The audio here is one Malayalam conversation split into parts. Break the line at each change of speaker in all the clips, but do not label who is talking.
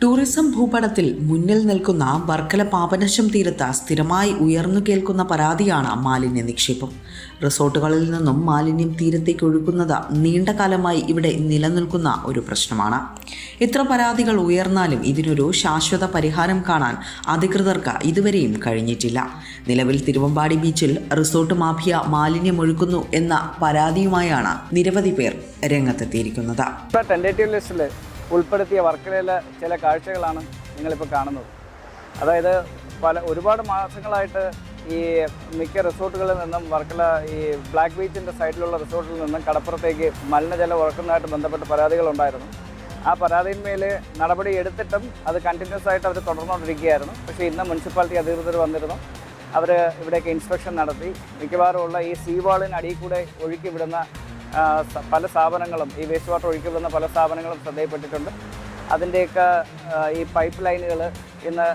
ടൂറിസം ഭൂപടത്തിൽ മുന്നിൽ നിൽക്കുന്ന വർക്കല പാപനശം തീരത്ത് സ്ഥിരമായി ഉയർന്നു കേൾക്കുന്ന പരാതിയാണ് മാലിന്യ നിക്ഷേപം. റിസോർട്ടുകളിൽ നിന്നും മാലിന്യം തീരത്തേക്ക് ഒഴുകുന്നത് നീണ്ടകാലമായി ഇവിടെ നിലനിൽക്കുന്ന ഒരു പ്രശ്നമാണ്. ഇത്ര പരാതികൾ ഉയർന്നാലും ഇതിനൊരു ശാശ്വത പരിഹാരം കാണാൻ അധികൃതർക്ക് ഇതുവരെയും കഴിഞ്ഞിട്ടില്ല. നിലവിൽ തിരുവമ്പാടി ബീച്ചിൽ റിസോർട്ട് മാഫിയ മാലിന്യം ഒഴുക്കുന്നു എന്ന പരാതിയുമായാണ് നിരവധി പേർ രംഗത്തെത്തിയിരിക്കുന്നത്.
ഉൾപ്പെടുത്തിയ വർക്കലയിലെ ചില കാഴ്ചകളാണ് നിങ്ങളിപ്പോൾ കാണുന്നത്. അതായത് പല ഒരുപാട് മാസങ്ങളായിട്ട് ഈ മിക്ക റിസോർട്ടുകളിൽ നിന്നും വർക്കല ഈ ബ്ലാക്ക് ബീച്ചിന്റെ സൈഡിലുള്ള റിസോർട്ടിൽ നിന്നും കടപ്പുറത്തേക്ക് മലിനജലം ഉറക്കുന്നതായിട്ട് ബന്ധപ്പെട്ട പരാതികളുണ്ടായിരുന്നു. ആ പരാതിന്മേൽ നടപടി എടുത്തിട്ടും അത് കണ്ടിന്യൂസ് ആയിട്ട് അവർ തുടർന്നുകൊണ്ടിരിക്കുകയായിരുന്നു. പക്ഷേ ഇന്ന് മുനിസിപ്പാലിറ്റി അധികൃതർ വന്നിരുന്നു. അവർ ഇവിടേക്ക് ഇൻസ്പെക്ഷൻ നടത്തി. മിക്കവാറും ഉള്ള ഈ സീ വാളിന് അടിയിൽ കൂടെ ഒഴുക്കി വിടുന്ന പല സ്ഥാപനങ്ങളും ഈ വേസ്റ്റ് വാട്ടർ ഒഴുക്കി വിടുന്ന പല സ്ഥാപനങ്ങളും ശ്രദ്ധയിൽപ്പെട്ടിട്ടുണ്ട്. അതിന്റെയൊക്കെ ഈ പൈപ്പ് ലൈനുകൾ ഇന്ന്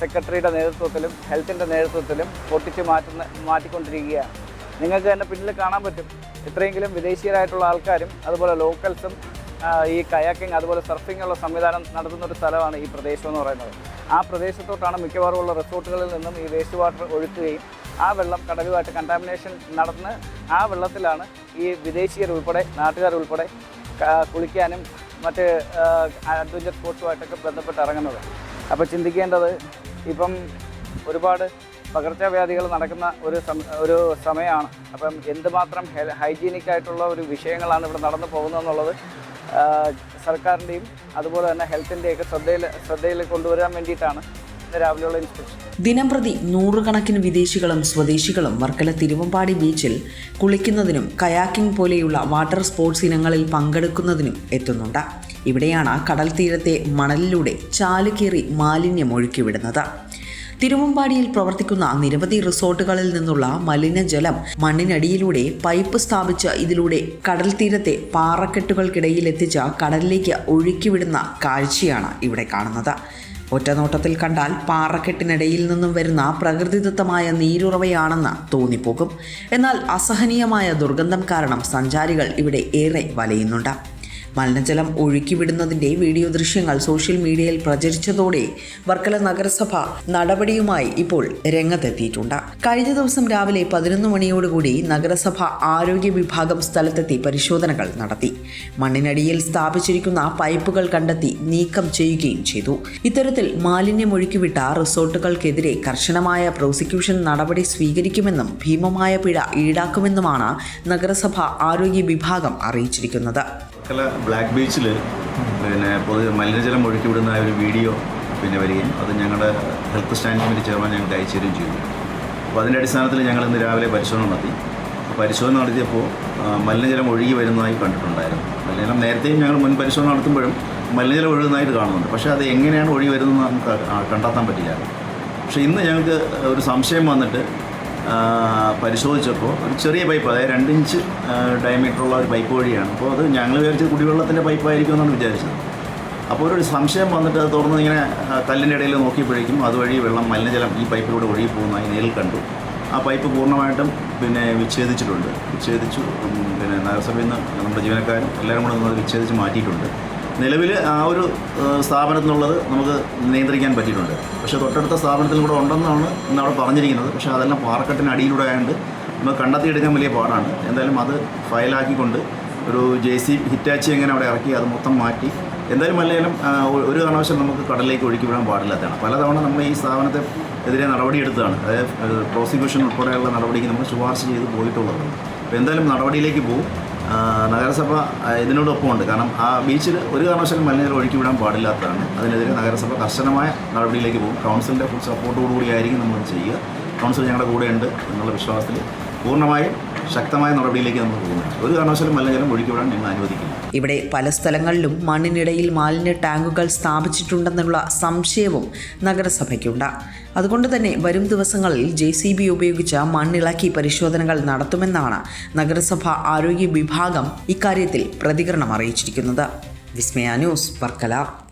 സെക്രട്ടറിയുടെ നേതൃത്വത്തിലും ഹെൽത്തിന്റെ നേതൃത്വത്തിലും പൊട്ടിച്ച് മാറ്റുന്ന മാറ്റിക്കൊണ്ടിരിക്കുകയാണ്. നിങ്ങൾക്ക് തന്നെ പിന്നിൽ കാണാൻ പറ്റും. ഇത്രയെങ്കിലും വിദേശീയരായിട്ടുള്ള ആൾക്കാരും അതുപോലെ ലോക്കൽസും ഈ കയാക്കിംഗ് അതുപോലെ സർഫിംഗ് ഉള്ള സംവിധാനം നടത്തുന്ന ഒരു സ്ഥലമാണ് ഈ പ്രദേശം എന്ന് പറയുന്നത്. ആ പ്രദേശത്തോട്ടാണ് മിക്കവാറും ഉള്ള റിസോർട്ടുകളിൽ നിന്നും ഈ വേസ്റ്റ് വാട്ടർ ഒഴുക്കുകയും ആ വെള്ളം കടലുമായിട്ട് കണ്ടാമിനേഷൻ നടന്ന് ആ വെള്ളത്തിലാണ് ഈ വിദേശീയർ ഉൾപ്പെടെ നാട്ടുകാർ ഉൾപ്പെടെ കുളിക്കാനും മറ്റ് അഡ്വഞ്ചർ സ്പോർട്സുമായിട്ടൊക്കെ ബന്ധപ്പെട്ട് ഇറങ്ങുന്നത്. അപ്പോൾ ചിന്തിക്കേണ്ടത് ഇപ്പം ഒരുപാട് പകർച്ചവ്യാധികൾ നടക്കുന്ന ഒരു ഒരു സമയമാണ്. അപ്പം എന്തുമാത്രം ഹൈജീനിക് ആയിട്ടുള്ള ഒരു വിഷയങ്ങളാണ് ഇവിടെ നടന്നു പോകുന്നതെന്നുള്ളത് സർക്കാരിന്റെയും അതുപോലെ തന്നെ ഹെൽത്തിന്റെയൊക്കെ ശ്രദ്ധയിൽ ശ്രദ്ധയിൽ കൊണ്ടുവരാൻ വേണ്ടിയിട്ടാണ് രാവിലെയുള്ള ഇൻസ്പെക്ഷൻ
ദിനംപ്രതി നൂറുകണക്കിന് വിദേശികളും സ്വദേശികളും വർക്കല തിരുവമ്പാടി ബീച്ചിൽ കുളിക്കുന്നതിനും കയാക്കിംഗ് പോലെയുള്ള വാട്ടർ സ്പോർട്സ് ഇനങ്ങളിൽ പങ്കെടുക്കുന്നതിനും എത്തുന്നുണ്ട്. ഇവിടെയാണ് കടൽ തീരത്തെ മണലിലൂടെ ചാലുകേറി മാലിന്യം ഒഴുക്കിവിടുന്നത്. തിരുവമ്പാടിയിൽ പ്രവർത്തിക്കുന്ന നിരവധി റിസോർട്ടുകളിൽ നിന്നുള്ള മലിനജലം മണ്ണിനടിയിലൂടെ പൈപ്പ് സ്ഥാപിച്ച് ഇതിലൂടെ കടൽ തീരത്തെ പാറക്കെട്ടുകൾക്കിടയിൽ എത്തിച്ച് കടലിലേക്ക് ഒഴുക്കിവിടുന്ന കാഴ്ചയാണ് ഇവിടെ കാണുന്നത്. ഒറ്റനോട്ടത്തിൽ കണ്ടാൽ പാറക്കെട്ടിനിടയിൽ നിന്നും വരുന്ന പ്രകൃതിദത്തമായ നീരുറവയാണെന്ന് തോന്നിപ്പോകും. എന്നാൽ അസഹനീയമായ ദുർഗന്ധം കാരണം സഞ്ചാരികൾ ഇവിടെ ഏറെ വലയുന്നുണ്ട്. മലിനജലം ഒഴുക്കിവിടുന്നതിന്റെ വീഡിയോ ദൃശ്യങ്ങൾ സോഷ്യൽ മീഡിയയിൽ പ്രചരിച്ചതോടെ വർക്കല നഗരസഭ നടപടിയുമായി ഇപ്പോൾ രംഗത്തെത്തിയിട്ടുണ്ട്. കഴിഞ്ഞ ദിവസം രാവിലെ പതിനൊന്ന് മണിയോടുകൂടി നഗരസഭ ആരോഗ്യ വിഭാഗം സ്ഥലത്തെത്തി പരിശോധനകൾ നടത്തി. മണ്ണിനടിയിൽ സ്ഥാപിച്ചിരിക്കുന്ന പൈപ്പുകൾ കണ്ടെത്തി നീക്കം ചെയ്യുകയും ചെയ്തു. ഇത്തരത്തിൽ മാലിന്യം ഒഴുക്കിവിട്ട റിസോർട്ടുകൾക്കെതിരെ കർശനമായ പ്രോസിക്യൂഷൻ നടപടി സ്വീകരിക്കുമെന്നും ഭീമമായ പിഴ ഈടാക്കുമെന്നുമാണ് നഗരസഭ ആരോഗ്യ വിഭാഗം അറിയിച്ചിരിക്കുന്നത്.
ബ്ലാക്ക് ബീച്ചിൽ പിന്നെ പൊതു മലിനജലം ഒഴുക്കി വിടുന്ന ഒരു വീഡിയോ പിന്നെ വരികയും അത് ഞങ്ങളുടെ ഹെൽത്ത് സ്റ്റാൻഡ് കമ്മിറ്റി ചെയർമാൻ ഞങ്ങൾക്ക് അയച്ചു തരികയും ചെയ്തു. അപ്പോൾ അതിന്റെ അടിസ്ഥാനത്തിൽ ഞങ്ങൾ ഇന്ന് രാവിലെ പരിശോധന നടത്തി. പരിശോധന നടത്തിയപ്പോൾ മലിനജലം ഒഴുകി വരുന്നതായി കണ്ടിട്ടുണ്ടായിരുന്നു. മലിനജലം നേരത്തെയും ഞങ്ങൾ മുൻ പരിശോധന നടത്തുമ്പോഴും മലിനജലം ഒഴുകുന്നതായിട്ട് കാണുന്നുണ്ട്. പക്ഷേ അത് എങ്ങനെയാണ് ഒഴുകി വരുന്നതെന്ന് നമുക്ക് കണ്ടെത്താൻ പറ്റില്ല. പക്ഷേ ഇന്ന് ഞങ്ങൾക്ക് ഒരു സംശയം വന്നിട്ട് പരിശോധിച്ചപ്പോൾ ഒരു ചെറിയ പൈപ്പ് അതായത് രണ്ട് ഇഞ്ച് ഡയമീറ്ററുള്ള ഒരു പൈപ്പ് വഴിയാണ്. അപ്പോൾ അത് ഞങ്ങൾ വിചാരിച്ച കുടിവെള്ളത്തിന്റെ പൈപ്പായിരിക്കും എന്നാണ് വിചാരിച്ചത്. അപ്പോൾ ഒരു സംശയം വന്നിട്ട് അത് തുറന്ന് ഇങ്ങനെ കല്ലിന്റെ ഇടയിൽ നോക്കിയപ്പോഴേക്കും അതുവഴി വെള്ളം മലിനജലം ഈ പൈപ്പിലൂടെ ഒഴുകി പോകുന്നതായി നേരിൽ കണ്ടു. ആ പൈപ്പ് പൂർണമായിട്ടും പിന്നെ വിച്ഛേദിച്ചിട്ടുണ്ട്. വിച്ഛേദിച്ചു പിന്നെ നഗരസഭയിൽ നിന്ന് നമ്മുടെ ജീവനക്കാരും എല്ലാവരും കൂടെ അത് വിച്ഛേദിച്ച് മാറ്റിയിട്ടുണ്ട്. നിലവിൽ ആ ഒരു സ്ഥാപനത്തിനുള്ളത് നമുക്ക് നിയന്ത്രിക്കാൻ പറ്റിയിട്ടുണ്ട്. പക്ഷേ തൊട്ടടുത്ത സ്ഥാപനത്തിൽ കൂടെ ഉണ്ടെന്നാണ് ഇന്ന് അവിടെ പറഞ്ഞിരിക്കുന്നത്. പക്ഷേ അതെല്ലാം പാറക്കെട്ടിന് അടിയിലൂടെ ആയതുകൊണ്ട് നമുക്ക് കണ്ടെത്തിയെടുക്കാൻ വലിയ പാടാണ്. എന്തായാലും അത് ഫയലാക്കിക്കൊണ്ട് ഒരു ജെ സി ഹിറ്റാച്ചി എങ്ങനെ അവിടെ ഇറക്കി അത് മൊത്തം മാറ്റി എന്തായാലും അല്ലെങ്കിലും ഒരു കാരണവശാലും നമുക്ക് കടലിലേക്ക് ഒഴുക്കി വിടാൻ പാടില്ലാത്തതാണ് പലതവണ നമ്മൾ ഈ സ്ഥാപനത്തെ എതിരെ നടപടിയെടുത്തതാണ്. അതായത് പ്രോസിക്യൂഷൻ ഉൾപ്പെടെയുള്ള നടപടിക്ക് നമ്മൾ ശുപാർശ ചെയ്ത് പോയിട്ടുള്ളത്. അപ്പോൾ എന്തായാലും നടപടിയിലേക്ക് പോകും. നഗരസഭ ഇതിനോടൊപ്പമുണ്ട്. ഇതിനോടൊപ്പം കാരണം ആ ബീച്ചിൽ ഒരു കാരണവശാലും മലിനീരം ഒഴുക്കി വിടാൻ പാടില്ലാത്തതാണ്. അതിനെതിരെ നഗരസഭ കർശനമായ നടപടിയിലേക്ക് പോകും. കൗൺസിലിന്റെ ഫുൾ സപ്പോർട്ടോടുകൂടി ആയിരിക്കും നമ്മൾ ചെയ്യുക. കൗൺസിൽ ഞങ്ങളുടെ കൂടെയുണ്ട് എന്നുള്ള വിശ്വാസത്തിൽ പൂർണമായും ശക്തമായ നടപടിയിലേക്ക് നമ്മൾ പോകുന്നത് ഒരു കാരണവശാലും മലിനജലം ഒഴുക്കി വിടാൻ ഞങ്ങൾ അനുവദിക്കില്ല.
ഇവിടെ പല സ്ഥലങ്ങളിലും മണ്ണിനിടയിൽ മാലിന്യ ടാങ്കുകൾ സ്ഥാപിച്ചിട്ടുണ്ടെന്നുള്ള സംശയവും നഗരസഭയ്ക്കുണ്ട്. അതുകൊണ്ട് തന്നെ വരും ദിവസങ്ങളിൽ ജെ സി ബി ഉപയോഗിച്ച് മണ്ണിളക്കി പരിശോധനകൾ നടത്തുമെന്നാണ് നഗരസഭ ആരോഗ്യ വിഭാഗം ഇക്കാര്യത്തിൽ പ്രതികരണം അറിയിച്ചിരിക്കുന്നത്. വിസ്മയ ന്യൂസ് വർക്കല.